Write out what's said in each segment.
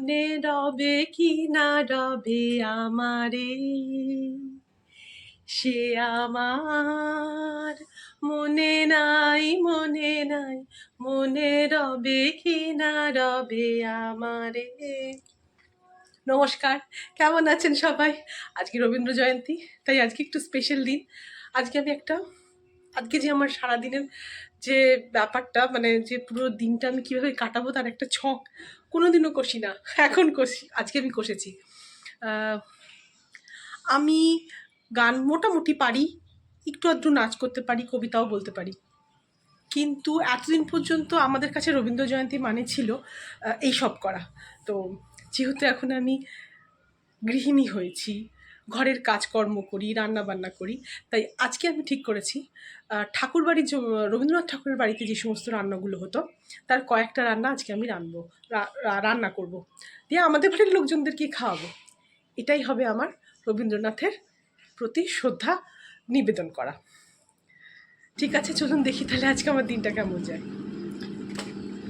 মনে রবে, কি না রবে আমারে? সে আমার মনে নাই মনে নাই, মনে রবে, কি না রবে আমারে? নমস্কার, কেমন আছেন সবাই? আজকে রবীন্দ্র জয়ন্তী, তাই আজকে একটু স্পেশাল দিন। আজকে আমি একটা, আজকে যে আমার সারাদিনের যে ব্যাপারটা মানে যে পুরো দিনটা আমি কীভাবে কাটাবো তার একটা ছক কোনোদিনও কষি না, এখন কষি, আজকে আমি কষেছি। আমি গান মোটামুটি পারি, একটু আধটু নাচ করতে পারি, কবিতাও বলতে পারি। কিন্তু এতদিন পর্যন্ত আমাদের কাছে রবীন্দ্র জয়ন্তী মানে ছিল এই সব করা। তো যেহেতু এখন আমি গৃহিণী হয়েছি ঘরের কাজকর্ম করি রান্না বান্না করি। তাই আজকে আমি ঠিক করেছি। ঠাকুর বাড়ির রবীন্দ্রনাথ ঠাকুরের বাড়িতে যে সমস্ত রান্নাগুলো হতো, তার কয়েকটা রান্না আজকে আমি রানবো, রা- রা- রান্না করব। দিয়ে আমাদের বাড়ির লোকজনদেরকে খাওয়াবো। এটাই হবে আমার রবীন্দ্রনাথের প্রতি শ্রদ্ধা নিবেদন করা। ঠিক আছে, চলুন দেখি তাহলে আজকে আমার দিনটা কেমন যায়।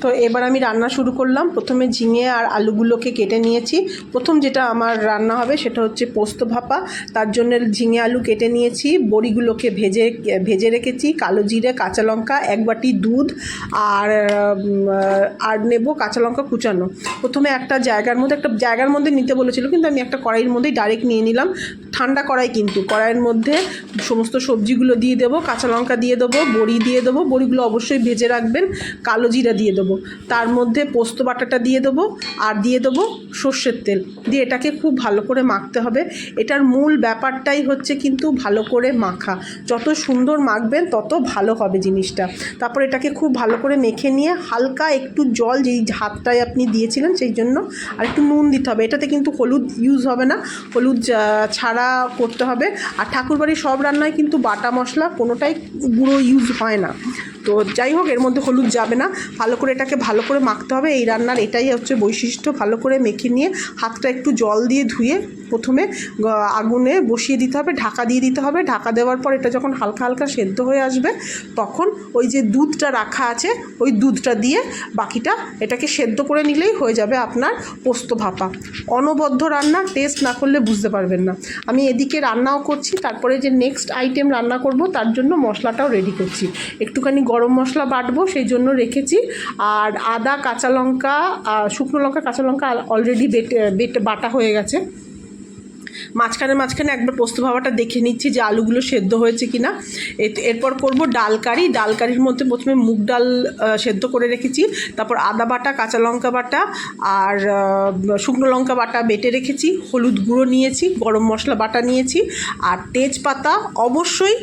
তো এবার আমি রান্না শুরু করলাম। প্রথমে ঝিঙে আর আলুগুলোকে কেটে নিয়েছি। প্রথম যেটা আমার রান্না হবে সেটা হচ্ছে পোস্ত ভাপা। তার জন্য ঝিঙে আলু কেটে নিয়েছি। বড়িগুলোকে ভেজে ভেজে রেখেছি। কালো জিরে, কাঁচা লঙ্কা, এক বাটি দুধ আর আর নেব কাঁচা লঙ্কা কুচানো। প্রথমে একটা জায়গার মধ্যে, একটা জায়গার মধ্যে নিতে বলেছিল, কিন্তু আমি একটা কড়াইয়ের মধ্যেই ডাইরেক্ট নিয়ে নিলাম। ঠান্ডা কড়াই কিন্তু, কড়াইয়ের মধ্যে সমস্ত সবজিগুলো দিয়ে দেবো, কাঁচা লঙ্কা দিয়ে দেবো, বড়ি দিয়ে দেবো। বড়িগুলো অবশ্যই ভেজে রাখবেন, কালো জিরা দিয়ে দেবো। তার মধ্যে পোস্ত বাটাটা দিয়ে দেবো আর দিয়ে দেবো সর্ষের তেল। দিয়ে এটাকে খুব ভালো করে মাখতে হবে। এটার মূল ব্যাপারটাই হচ্ছে কিন্তু ভালো করে মাখা। যত সুন্দর মাখবেন তত ভালো হবে জিনিসটা। তারপর এটাকে খুব ভালো করে মেখে নিয়ে হালকা একটু জল যেই হাতটায় আপনি দিয়েছিলেন সেই জন্য আর একটু নুন দিতে হবে। এটাতে কিন্তু হলুদ ইউজ হবে না। হলুদ ছাড়া করতে হবে। আর ঠাকুরবাড়ির সব রান্নায় কিন্তু বাটা মশলা কোনোটাই গুঁড়ো ইউজ হয় না। তো যাই হোক, এর মধ্যে হলুদ যাবে না। ভালো করে এটাকে ভালো করে মাখতে হবে। এই রান্নার এটাই হচ্ছে বৈশিষ্ট্য। ভালো করে মেখে নিয়ে হাতটা একটু জল দিয়ে ধুয়ে প্রথমে আগুনে বসিয়ে দিতে হবে, ঢাকা দিয়ে দিতে হবে। ঢাকা দেওয়ার পর এটা যখন হালকা হালকা সেদ্ধ হয়ে আসবে, তখন ওই যে দুধটা রাখা আছে, ওই দুধটা দিয়ে বাকিটা এটাকে সেদ্ধ করে নিলেই হয়ে যাবে আপনার পোস্ত ভাপা। অনবদ্য রান্না, টেস্ট না করলে বুঝতে পারবেন না। আমি এদিকে রান্নাও করছি, তারপরে যে নেক্সট আইটেম রান্না করব, তার জন্য মশলাটাও রেডি করছি। একটুখানি গরম মশলা বাটবো, সেই জন্য রেখেছি। আর আদা, কাঁচা লঙ্কা শুকনো লঙ্কা, কাঁচা লঙ্কা অলরেডি বেটে বেটে, বাটা হয়ে গেছে। মাঝখানে মাঝখানে একবার পোস্ত ভাবাটা দেখে নিচ্ছি যে আলুগুলো সেদ্ধ হয়েছে কি না এরপর করব ডাল কারি। ডাল কারির মধ্যে প্রথমে মুগ ডাল সেদ্ধ করে রেখেছি। তারপর আদা বাটা, কাঁচা লঙ্কা বাটা আর শুকনো লঙ্কা বাটা বেটে রেখেছি। হলুদ গুঁড়ো নিয়েছি, গরম মশলা বাটা নিয়েছি আর তেজপাতা অবশ্যই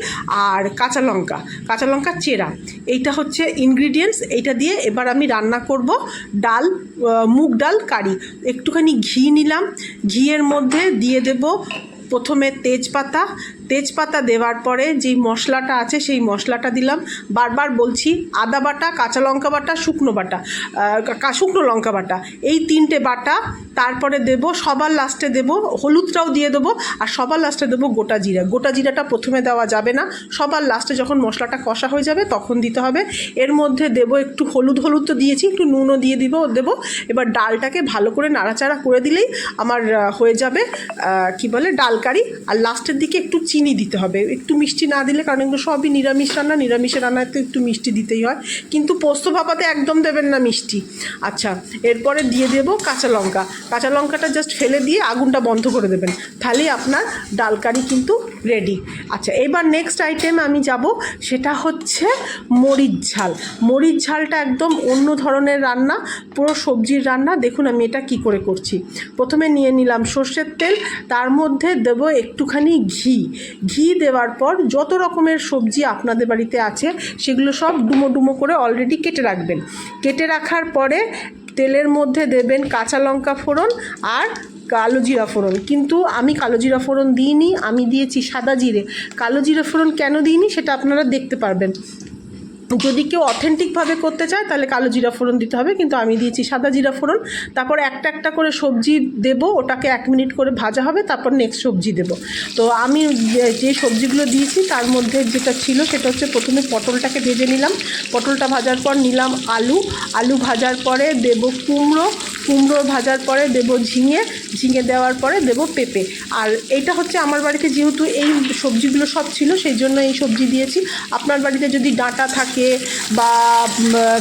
আর কাঁচা লঙ্কা কাঁচা লঙ্কা চেরা। এইটা হচ্ছে ইনগ্রিডিয়েন্টস এইটা দিয়ে এবার আমি রান্না করব ডাল মুগ ডাল কারি। একটুখানি ঘি নিলাম। ঘিয়ের মধ্যে দিয়ে দেব প্রথমে তেজপাতা তেজপাতা দেওয়ার পরে যেই মশলাটা আছে সেই মশলাটা দিলাম। বারবার বলছি আদা বাটা, কাঁচা লঙ্কা বাটা, শুকনো বাটা শুকনো লঙ্কা বাটা। এই তিনটে বাটা তারপরে দেব, সবার লাস্টে দেব হলুদটাও দিয়ে দেবো আর সবার লাস্টে দেবো গোটা জিরা। গোটা জিরাটা প্রথমে দেওয়া যাবে না। সবার লাস্টে যখন মশলাটা কষা হয়ে যাবে তখন দিতে হবে। এর মধ্যে দেব একটু হলুদ হলুদ তো দিয়েছি, একটু নুনও দিয়ে দিব, দেবো। এবার ডালটাকে ভালো করে নাড়াচাড়া করে দিলেই আমার হয়ে যাবে কি বলে ডাল কারি আর লাস্টের দিকে একটু চিনি দিতে হবে। একটু মিষ্টি না দিলে, কারণ এগুলো সবই নিরামিষ রান্না, নিরামিষের রান্নায় তো একটু মিষ্টি দিতেই হয়। কিন্তু পোস্ত ভাপাতে একদম দেবেন না মিষ্টি। আচ্ছা এরপরে দিয়ে দেবো কাঁচা লঙ্কা। কাঁচা লঙ্কাটা জাস্ট ফেলে দিয়ে আগুনটা বন্ধ করে দেবেন। তাহলেই আপনার ডাল কারি কিন্তু রেডি আচ্ছা এবার নেক্সট আইটেম আমি যাব, সেটা হচ্ছে মরিচ ঝাল। মরিচ ঝালটা একদম অন্য ধরনের রান্না, পুরো সবজির রান্না। দেখুন আমি এটা কি করে করছি। প্রথমে নিয়ে নিলাম সর্ষের তেল, তার মধ্যে দেব একটুখানি ঘি। ঘি দেওয়ার পর যত রকমের সবজি আপনাদের বাড়িতে আছে, সেগুলো সব ডুমো ডুমো করে অলরেডি কেটে রাখবেন। কেটে রাখার পরে তেলের মধ্যে দেবেন কাঁচা লঙ্কা ফোড়ন আর কালো জিরা ফোড়ন। কিন্তু আমি কালো জিরা ফোড়ন দিইনি, আমি দিয়েছি সাদা জিরে। কালো জিরা ফোড়ন কেন দিইনি সেটা আপনারা দেখতে পারবেন। যদি কেউ অথেন্টিকভাবে করতে চায়, তাহলে কালো জিরা ফোড়ন দিতে হবে, কিন্তু আমি দিয়েছি সাদা জিরা ফোড়ন। তারপর একটা একটা করে সবজি দেব, ওটাকে এক মিনিট করে ভাজা হবে, তারপর নেক্সট সবজি দেব। তো আমি যে- সবজিগুলো দিয়েছি, তার মধ্যে যেটা ছিল, সেটা হচ্ছে প্রথমে পটলটাকে ভেজে নিলাম। পটলটা ভাজার পর নিলাম আলু। আলু ভাজার পরে দেব কুমড়ো কুমড়ো ভাজার পরে দেবো ঝিঙে ঝিঙে দেওয়ার পরে দেবো পেঁপে। আর এইটা হচ্ছে আমার বাড়িতে যেহেতু এই সবজিগুলো সব ছিল, সেই জন্য এই সবজি দিয়েছি। আপনার বাড়িতে যদি ডাঁটা থাকে বা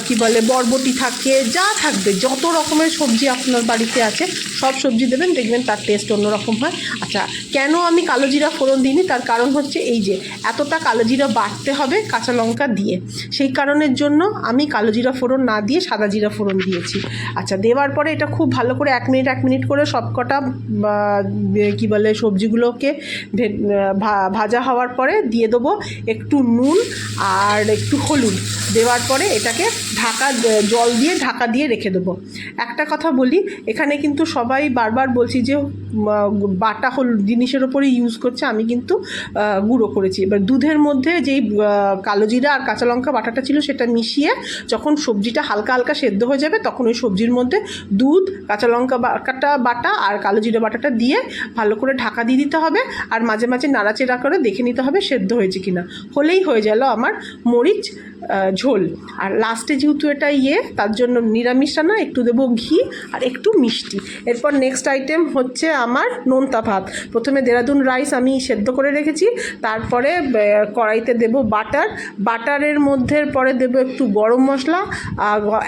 কি বলে, বরবটি থাকে, যা থাকবে, যত রকমের সবজি আপনার বাড়িতে আছে, সব সবজি দেবেন, দেখবেন তার টেস্ট অন্যরকম হয়। আচ্ছা কেন আমি কালো জিরা ফোড়ন দিইনি? তার কারণ হচ্ছে এই যে, এতটা কালো জিরা বাটতে হবে কাঁচা লঙ্কা দিয়ে। সেই কারণের জন্য আমি কালো জিরা ফোড়ন না দিয়ে সাদা জিরা ফোড়ন দিয়েছি। আচ্ছা দেওয়ার পরে এটা খুব ভালো করে এক মিনিট এক মিনিট করে সবকটা বা, কি বলে সবজিগুলোকে ভাজা হওয়ার পরে দিয়ে দেবো একটু নুন আর একটু হলুদ। দেওয়ার পরে এটাকে ঢাকা জল দিয়ে ঢাকা দিয়ে রেখে দেবো। একটা কথা বলি এখানে কিন্তু সবাই বারবার বলছি যে বাটা হল জিনিসের ওপরে ইউজ করছে আমি কিন্তু গুঁড়ো করেছি। এবার দুধের মধ্যে যেই কালো জিরা আর কাঁচা লঙ্কা বাটাটা ছিল সেটা মিশিয়ে যখন সবজিটা হালকা হালকা সেদ্ধ হয়ে যাবে তখন ওই সবজির মধ্যে দুধ, কাঁচা লঙ্কা বাটা বাটা আর কালো জিরা বাটাটা দিয়ে ভালো করে ঢাকা দিয়ে দিতে হবে আর মাঝে মাঝে নাড়াচেড়া করে দেখে নিতে হবে সেদ্ধ হয়েছে কিনা। হলেই হয়ে গেল আমার মরিচ ঝোল। আর লাস্টে যেহেতু এটা ইয়ে তার জন্য নিরামিষ রান্না একটু দেবো ঘি আর একটু মিষ্টি। এরপর নেক্সট আইটেম হচ্ছে আমার নোনতা ভাত। প্রথমে দেরাদুন রাইস আমি সেদ্ধ করে রেখেছি, তারপরে কড়াইতে দেব বাটার বাটারের মধ্যে পরে দেবো একটু গরম মশলা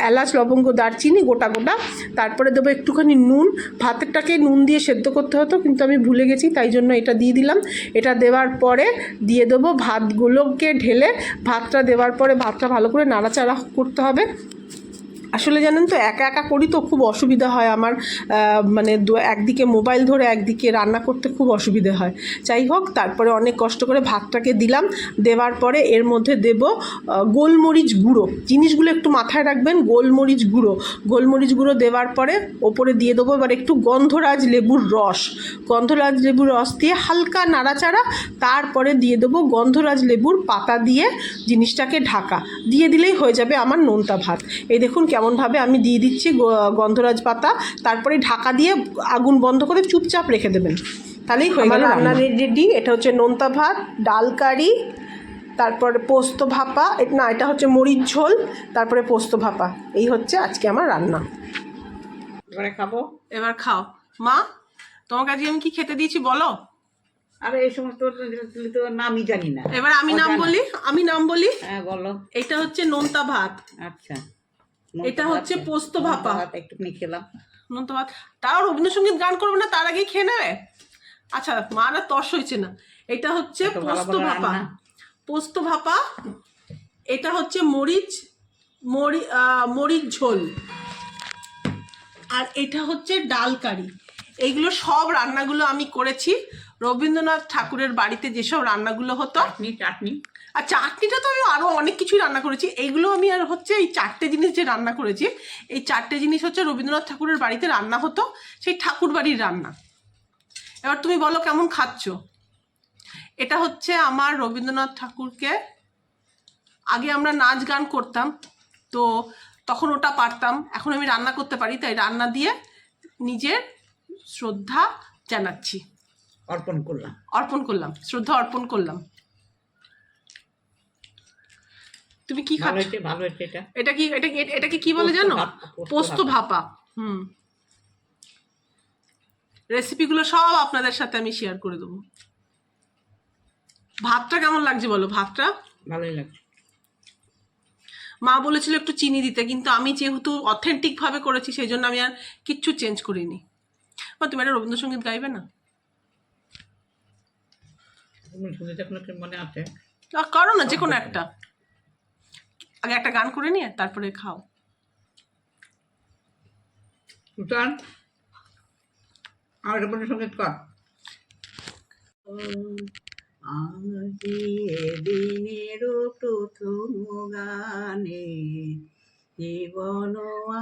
এলাচ, লবঙ্গ, দারচিনি, গোটা গোটা। তারপরে দেবো একটুখানি নুন। ভাতেরটাকে নুন দিয়ে সেদ্ধ করতে হতো, কিন্তু আমি ভুলে গেছি, তাই জন্য এটা দিয়ে দিলাম। এটা দেওয়ার পরে দিয়ে দেবো ভাতগুলোকে ঢেলে, ভাতটা দেওয়ার পরে ভাতটা ভালো করে নাড়াচাড়া করতে হবে। আসলে জানেন তো, একা একা করি তো খুব অসুবিধা হয় আমার মানে একদিকে মোবাইল ধরে একদিকে রান্না করতে খুব অসুবিধে হয়। যাই হোক, তারপরে অনেক কষ্ট করে ভাতটাকে দিলাম, দেওয়ার পরে এর মধ্যে দেব গোলমরিচ গুঁড়ো। জিনিসগুলো একটু মাথায় রাখবেন, গোলমরিচ গুঁড়ো। গোলমরিচ গুঁড়ো দেওয়ার পরে ওপরে দিয়ে দেবো এবার একটু গন্ধরাজ লেবুর রস। গন্ধরাজ লেবুর রস দিয়ে হালকা নাড়াচাড়া, তারপরে দিয়ে দেবো গন্ধরাজ লেবুর পাতা দিয়ে জিনিসটাকে ঢাকা। দিয়ে দিলেই হয়ে যাবে আমার নোনতা ভাত। এই দেখুন কেমনভাবে আমি দিয়ে দিচ্ছি গন্ধরাজ পাতা তারপরে ঢাকা দিয়ে আগুন বন্ধ করে চুপচাপ রেখে দেবেন। তাহলেই হয়ে গেল রান্না। রেডি এটা হচ্ছে নোনতা ভাত ডাল কারি তারপরে পোস্ত ভাপা না এটা হচ্ছে মরিচ ঝোল তারপরে পোস্ত ভাপা। এই হচ্ছে আজকে আমার রান্না। এবারে খাব? এবার খাও। মা তোমাকে আজকে আমি কি খেতে দিয়েছি বলো? আরে এই সমস্ত তো নামই জানি না। এবার আমি নাম বলি? আমি নাম বলি? হ্যাঁ বলো। এটা হচ্ছে নোনতা ভাত। আচ্ছা। এটা হচ্ছে পোস্ত ভাপা। একটুখানি খেলাম। নোনতা ভাত তাও রবীন্দ্রসঙ্গীত গান করবে না তার আগেই খেয়ে নেবে? আচ্ছা মা না তর্স হয়েছে না। এটা হচ্ছে পোস্ত ভাপা। পোস্ত ভাপা এটা হচ্ছে মরিচ মরি মরিচ ঝোল। আর এটা হচ্ছে ডাল কারি। এইগুলো সব রান্নাগুলো আমি করেছি। রবীন্দ্রনাথ ঠাকুরের বাড়িতে যেসব রান্নাগুলো হতো চাটনি চাটনি। আর চাটনিটা তো আমি আরও অনেক কিছুই রান্না করেছি। এইগুলো আমি আর হচ্ছে এই চারটে জিনিস যে রান্না করেছি এই চারটে জিনিস হচ্ছে রবীন্দ্রনাথ ঠাকুরের বাড়িতে রান্না হতো সেই ঠাকুর বাড়ির রান্না। এবার তুমি বলো কেমন খাচ্ছ? এটা হচ্ছে আমার রবীন্দ্রনাথ ঠাকুরকে আগে আমরা নাচ গান করতাম তো তখন ওটা পারতাম এখন আমি রান্না করতে পারি তাই রান্না দিয়ে নিজের শ্রদ্ধা জানাচ্ছি। অর্পণ করলাম। অর্পণ করলাম শ্রদ্ধা অর্পণ করলাম। তুমি কি খাচ্ছ? ভালো হয়েছে এটা। এটা কি এটা এটাকে কি বলে জানো? পোস্ত ভাপা। হুম। রেসিপিগুলো সব আপনাদের সাথে আমি শেয়ার করে দেবো। ভাতটা কেমন লাগছে বলো? ভাতটা? ভালোই লাগছে। মা বলেছিল একটু চিনি দিতে কিন্তু আমি যেহেতু অথেন্টিক ভাবে করেছি সেই জন্য আমি আর কিচ্ছু চেঞ্জ করিনি। বা তুমি একটা রবীন্দ্রসঙ্গীত গাইবে না করো না যে কোনো একটা। আগে একটা গান করে নিয়ে তারপরে খাও। সুতান আমার রবীন্দ্র সংগীত কর। আজি দিনের প্রথম গানে জীবন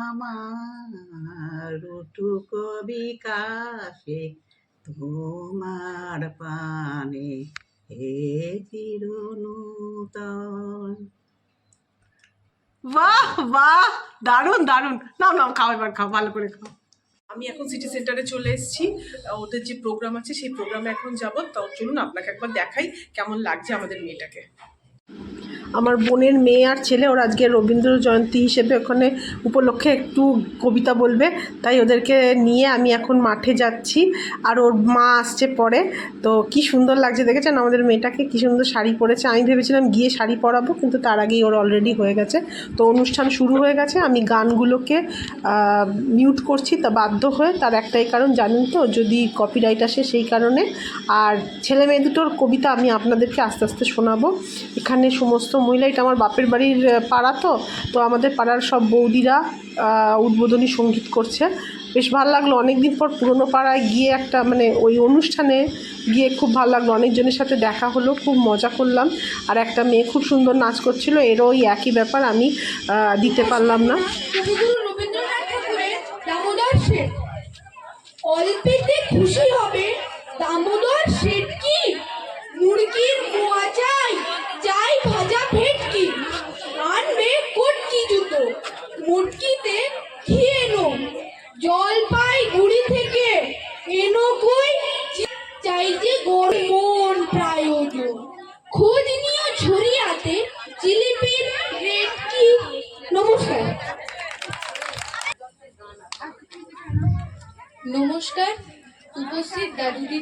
আমার রুটুক বিকাশে তোমার পানে হে চিরনূতন। বাহ বাহ, দারুণ দারুণ। নাও নাও, খাও এবার, খাও, ভালো করে খাও। আমি এখন সিটি সেন্টারে চলে এসেছি। ওদের যে প্রোগ্রাম আছে, সেই প্রোগ্রামে এখন যাব। তো চলুন, আপনাকে একবার দেখাই কেমন লাগছে আমাদের মেয়েটাকে। আমার বোনের মেয়ে আর ছেলে, ওরা আজকে রবীন্দ্র জয়ন্তী হিসেবে ওখানে উপলক্ষে একটু কবিতা বলবে। তাই ওদেরকে নিয়ে আমি এখন মাঠে যাচ্ছি। আর ওর মা আসছে পরে। তো কি সুন্দর লাগছে, দেখেছেন? আমাদের মেয়েটাকে কি সুন্দর শাড়ি পরেছে। আমি ভেবেছিলাম গিয়ে শাড়ি পরাবো, কিন্তু তার আগেই ওর অলরেডি হয়ে গেছে। তো অনুষ্ঠান শুরু হয়ে গেছে। আমি গানগুলোকে মিউট করছি তা বাধ্য হয়ে। তার একটাই কারণ, জানেন তো, যদি কপিরাইট আসে সেই কারণে। আর ছেলে মেয়ে দুটোর কবিতা আমি আপনাদেরকে আস্তে আস্তে শোনাবো। এখানে সমস্ত মহিলা এটা আমার বাপের বাড়ির পাড়া তো তো আমাদের পাড়ার সব বৌদিরা উদ্বোধনী সংগীত করছে। বেশ ভালো লাগল। অনেক দিন পর পুরনো পাড়ায় গিয়ে একটা মানে ওই অনুষ্ঠানে গিয়ে খুব ভালো লাগল। অনেকজনের সাথে দেখা হলো, খুব মজা করলাম। আর একটা মেয়ে খুব সুন্দর নাচ করছিল, এরও ওই একই ব্যাপার, আমি দিতে পারলাম না। খুশি হবে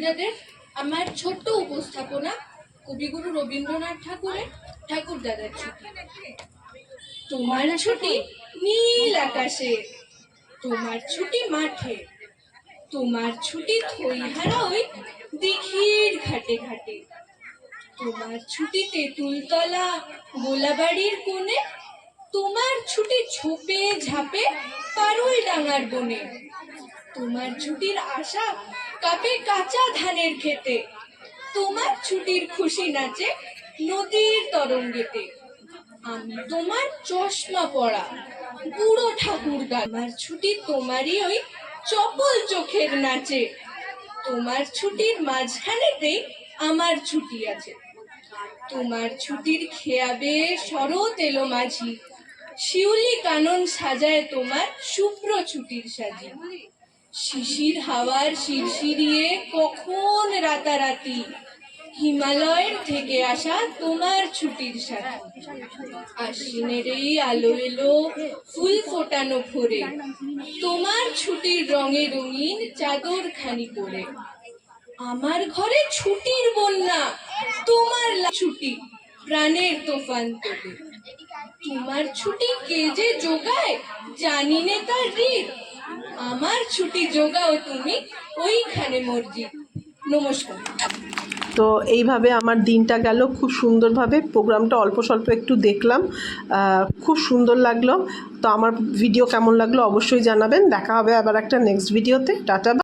দাদু আমার ছোট্ট উপস্থাপনা কবিগুরু রবীন্দ্রনাথ ঠাকুরের ঠাকুর দাদার ছুটি। তোমার ছুটি নীল আকাশে, তোমার ছুটি মাঠে, তোমার ছুটি থইহারা ওই দিঘির ঘাটে ঘাটে। তোমার ছুটি তেঁতুলতলা গোলাবাড়ির কোণে, তোমার ছুটি ঝোপে ঝাপে পারুল ডাঙার বনে। তোমার ছুটির আশা কাপে কাঁচা ধানের খেতে তোমার ছুটির খুশি নাচে নদীর তরঙ্গেতে। আমি তোমার চশমা পড়া বুড়ো ঠাকুর আমার ছুটি তোমারই ওই চপল চোখের নাচে। তোমার ছুটির মাঝখানেতেই আমার ছুটি আছে। তোমার ছুটির খেয়াবে শরৎ এলো মাঝি। শিউলি কানন সাজায় তোমার শুভ্র ছুটির সাজি। শিশির হাওয়ার শিরশিরিয়ে কখন রাতারাতি? হিমালয়ের থেকে আসা তোমার ছুটির সাথে। আশ্বিনের এই আলো এলো ফুল ফোটানো ভোরে। তোমার ছুটির রঙে রঙিন চাদর খানি পরে। আমার ঘরে ছুটির বন্যা, তোমার ছুটি, প্রাণের তোফান তোলে। তোমার ছুটি কে যে যোগায় জানি নে তার রিত আমার ছুটি যোগাও তুমি, ওইখানে মসজিদ। নমস্কার। তো এইভাবে আমার দিনটা গেল, খুব সুন্দরভাবে। প্রোগ্রামটা অল্প স্বল্প একটু দেখলাম খুব সুন্দর লাগল। তো আমার ভিডিও কেমন লাগল অবশ্যই জানাবেন। দেখা হবে আবার একটা নেক্সট ভিডিওতে টাটা